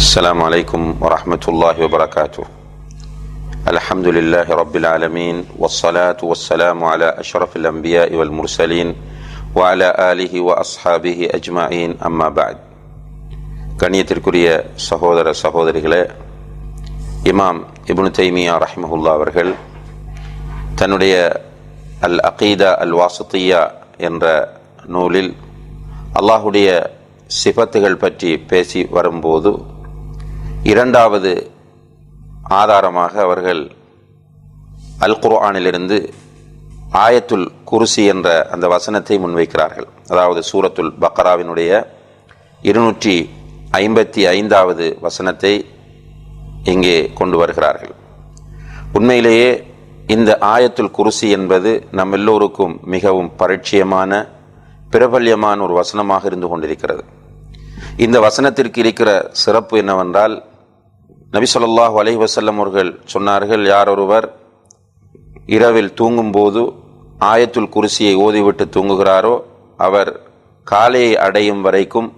السلام عليكم ورحمة الله وبركاته الحمد لله رب العالمين والصلاة والسلام على أشرف الأنبياء والمرسلين وعلى آله وأصحابه أجمعين أما بعد கண்ணியத்திற்குரிய சகோதர சகோதரிகளே இமாம் இப்னு தைமியா ரஹிமஹுல்லா அவர்கள் தன்னுடைய அல் அகீதா அல் வாசத்தியா என்ற நூலில் அல்லாஹுடைய சிபத்துகள் பற்றி பேசி வரும்போது இரண்டாவது ஆதாரமாக அவர்கள் அல் குர்ஆனிலிருந்து ஆயத்துல் குருசி என்ற அந்த வசனத்தை முன்வைக்கிறார்கள். அதாவது சூரத்துல் பக்ராவினுடைய இருநூற்றி ஐம்பத்தி ஐந்தாவது வசனத்தை இங்கே கொண்டு வருகிறார்கள். உண்மையிலேயே இந்த ஆயத்துல் குருசி என்பது நம் எல்லோருக்கும் மிகவும் பரிட்சயமான பிரபல்யமான ஒரு வசனமாக இருந்து கொண்டிருக்கிறது. இந்த வசனத்திற்கு இருக்கிற சிறப்பு என்னவென்றால் நபி சொல்லாஹு அலஹி வசல்லம் அவர்கள் சொன்னார்கள் யார் ஒருவர் இரவில் தூங்கும்போது ஆயத்துல் குருசியை ஓதிவிட்டு தூங்குகிறாரோ அவர் காலையை அடையும் வரைக்கும்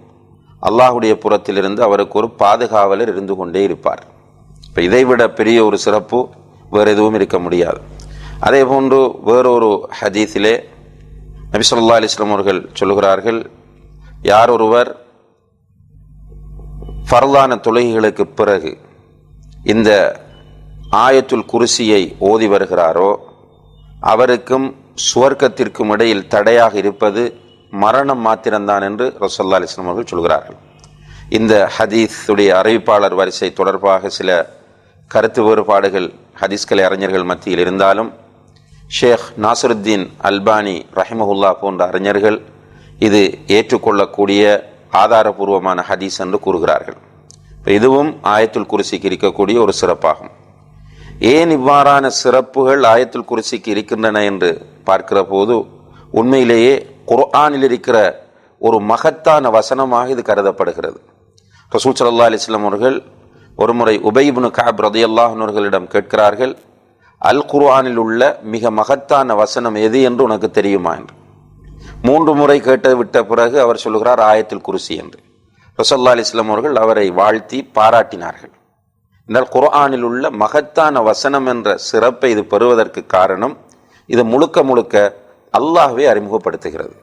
அல்லாஹுடைய புறத்திலிருந்து அவருக்கு ஒரு பாதுகாவலர் இருந்து கொண்டே இருப்பார். இப்போ இதைவிட பெரிய ஒரு சிறப்பு வேறு எதுவும் இருக்க முடியாது. அதே போன்று வேறொரு ஹதீஸிலே நபி சொல்லா அலிஸ்லாம் அவர்கள் சொல்லுகிறார்கள் யார் ஒருவர் ஃபர்லான தொழுகைகளுக்கு பிறகு இந்த ஆயத்துல் குருசியை ஓதி வருகிறாரோ அவருக்கும் சுவர்க்கத்திற்கும் இடையில் தடையாக இருப்பது மரணம் மாத்திரம்தான் என்று ரசல்லா அலிஸ்லாம் அவர்கள் சொல்கிறார்கள். இந்த ஹதீஸுடைய அறிவிப்பாளர் வரிசை தொடர்பாக சில கருத்து வேறுபாடுகள் ஹதீஸ்கலை அறிஞர்கள் மத்தியில் இருந்தாலும் ஷேக் நாசருத்தீன் அல்பானி ரஹிமஹுல்லா போன்ற அறிஞர்கள் இது ஏற்றுக்கொள்ளக்கூடிய ஆதாரபூர்வமான ஹதீஸ் என்று கூறுகிறார்கள். இதுவும் ஆயத்துல் குருசிக்கு இருக்கக்கூடிய ஒரு சிறப்பாகும். ஏன் இவ்வாறான சிறப்புகள் ஆயத்துல் குருசிக்கு இருக்கின்றன என்று பார்க்கிற போது உண்மையிலேயே குர்ஆனில் இருக்கிற ஒரு மகத்தான வசனமாக இது கருதப்படுகிறது. ரசூல் சல்லா அலிஸ்லாம் அவர்கள் ஒருமுறை உபைபுனு காப் ரதையல்லாஹர்களிடம் கேட்கிறார்கள் அல் குர்ஆனில் உள்ள மிக மகத்தான வசனம் எது என்று உனக்கு தெரியுமா? என்று. மூன்று முறை கேட்டு விட்ட பிறகு அவர் சொல்கிறார் ஆயத்தில் குருசி என்று. ரசல்லா அலிஸ்லாம் அவர்கள் அவரை வாழ்த்தி பாராட்டினார்கள். என்றால் குர்ஆனில் உள்ள மகத்தான வசனம் என்ற சிறப்பை இது பெறுவதற்கு காரணம் இது முழுக்க முழுக்க அல்லாஹ்வே அறிமுகப்படுத்துகிறது.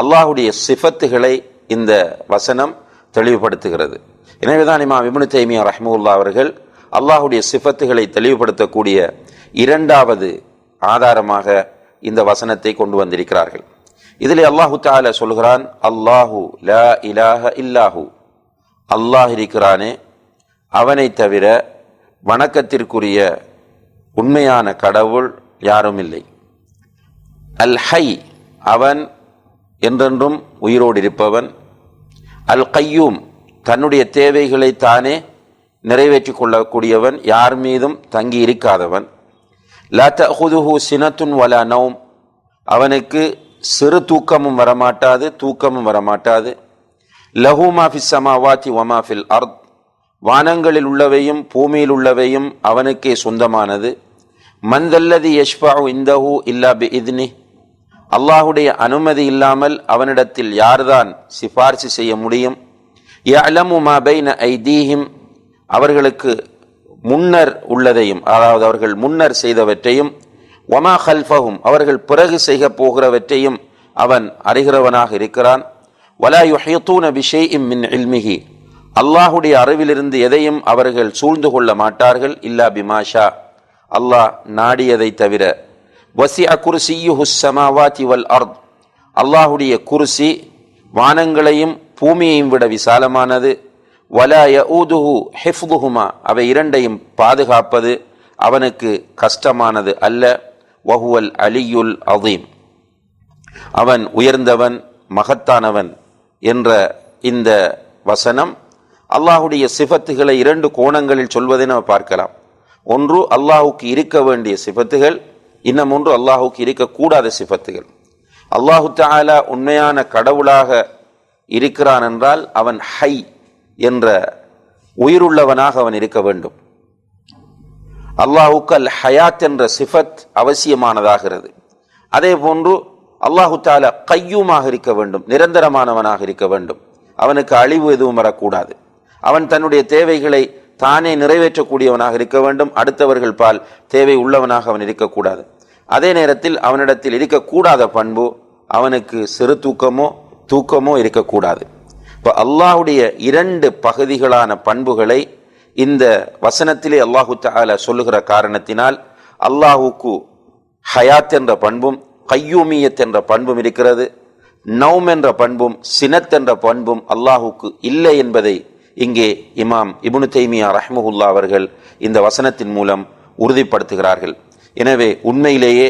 அல்லாஹுடைய சிஃபத்துகளை இந்த வசனம் தெளிவுபடுத்துகிறது. எனவேதான் இமா விமனு தைமியா ரஹ்முல்லா அவர்கள் அல்லாஹுடைய சிஃபத்துகளை தெளிவுபடுத்தக்கூடிய இரண்டாவது ஆதாரமாக இந்த வசனத்தை கொண்டு வந்திருக்கிறார்கள். இதில் அல்லாஹு தால சொல்கிறான் அல்லாஹு லா இலாஹ இல்லாஹு. அல்லாஹ் இருக்கிறானே. அவனை தவிர வணக்கத்திற்குரிய உண்மையான கடவுள் யாரும் இல்லை. அல் ஹை அவன் என்றென்றும் உயிரோடு இருப்பவன். அல் கையூம் தன்னுடைய தேவைகளை தானே நிறைவேற்றிக் கொள்ளக்கூடியவன் யார் மீதும் தங்கி இருக்காதவன். லா தஹுதுஹு சினத்துன் வலா நவும் அவனுக்கு சிறு தூக்கமும் வரமாட்டாது தூக்கமும் வரமாட்டாது. லஹு மாஃபிஸ் சமாவாத்தி ஒமாஃபில் அர்த். வானங்களில் உள்ளவையும் பூமியில் உள்ளவையும் அவனுக்கே சொந்தமானது. மந்தல்லதி யஷ்பாவு இந்தஹு இல்லா பி இத்னி அல்லாஹுடைய அனுமதி இல்லாமல் அவனிடத்தில் யார்தான் சிபார்சு செய்ய முடியும்? யலமு மா பைன ஐதீஹிம். அவர்களுக்கு முன்னர் உள்ளதையும் அதாவது அவர்கள் முன்னர் செய்தவற்றையும் ஒமா ஹல்ஃபஹும் அவர்கள் பிறகு செய்ய போகிறவற்றையும் அவன் அறிகிறவனாக இருக்கிறான். வலா யுஹியத்தூன பிஷேஇம் மின் இல்மிஹி அல்லாஹுடைய அறிவிலிருந்து எதையும் அவர்கள் சூழ்ந்து கொள்ள மாட்டார்கள் இல்லா பிமாஷா அல்லாஹ் நாடியதை தவிர. வசி அகுர்சியுஹு சமாவாதி வல் அர்த். அல்லாஹுடைய குருசி வானங்களையும் பூமியையும் விட விசாலமானது. வலா ஊதுஹு ஹிஃப்துஹுமா. அவை இரண்டையும் பாதுகாப்பது அவனுக்கு கஷ்டமானது அல்ல. வஹுவல் அலியுல் அதீம் அவன் உயர்ந்தவன் மகத்தானவன் என்ற இந்த வசனம் அல்லாஹுடைய சிபத்துகளை இரண்டு கோணங்களில் சொல்வதை நம்ம பார்க்கலாம். ஒன்று அல்லாஹுக்கு இருக்க வேண்டிய சிபத்துகள் இன்னும் ஒன்று அல்லாஹுக்கு இருக்கக்கூடாத சிபத்துகள் அல்லாஹு தாலா உண்மையான கடவுளாக இருக்கிறான் என்றால் அவன் ஹை என்ற உயிருள்ளவனாக அவன் இருக்க வேண்டும். அல்லாஹுக்கு அல் ஹயாத் என்ற சிஃபத் அவசியமானதாகிறது. அதே போன்று அல்லாஹு தாலா கையுமாக இருக்க வேண்டும் நிரந்தரமானவனாக இருக்க வேண்டும். அவனுக்கு அழிவு எதுவும் வரக்கூடாது. அவன் தன்னுடைய தேவைகளை தானே நிறைவேற்றக்கூடியவனாக இருக்க வேண்டும். அடுத்தவர்கள் பால் தேவை உள்ளவனாக அவன் இருக்கக்கூடாது. அதே நேரத்தில் அவனிடத்தில் இருக்கக்கூடாத பண்பு அவனுக்கு சிறு தூக்கமோ தூக்கமோ இருக்கக்கூடாது. இப்போ அல்லாஹுடைய இரண்டு பகுதிகளான பண்புகளை இந்த வசனத்திலே அல்லாஹு தால சொல்லுகிற காரணத்தினால் அல்லாஹுக்கு ஹயாத் என்ற பண்பும் கையூமியத் என்ற பண்பும் இருக்கிறது. நௌம் என்ற பண்பும் சினத் என்ற பண்பும் அல்லாஹுக்கு இல்லை என்பதை இங்கே இமாம் இபுனு தைமியா ரஹ்மஹுல்லா அவர்கள் இந்த வசனத்தின் மூலம் உறுதிப்படுத்துகிறார்கள். எனவே உண்மையிலேயே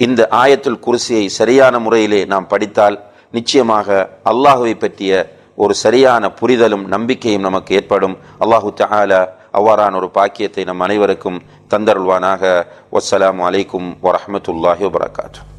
இந்த ஆயத்துல் குருசியை சரியான முறையிலே நாம் படித்தால் நிச்சயமாக அல்லாஹுவை பற்றிய ஒரு சரியான புரிதலும் நம்பிக்கையும் நமக்கு ஏற்படும். அல்லாஹு தஆலா அவ்வாறான ஒரு பாக்கியத்தை நம் அனைவருக்கும் தந்தருள்வானாக. வசலாம் அலைக்கும் வரமத்துல்லாஹி வபரகாத்துஹு.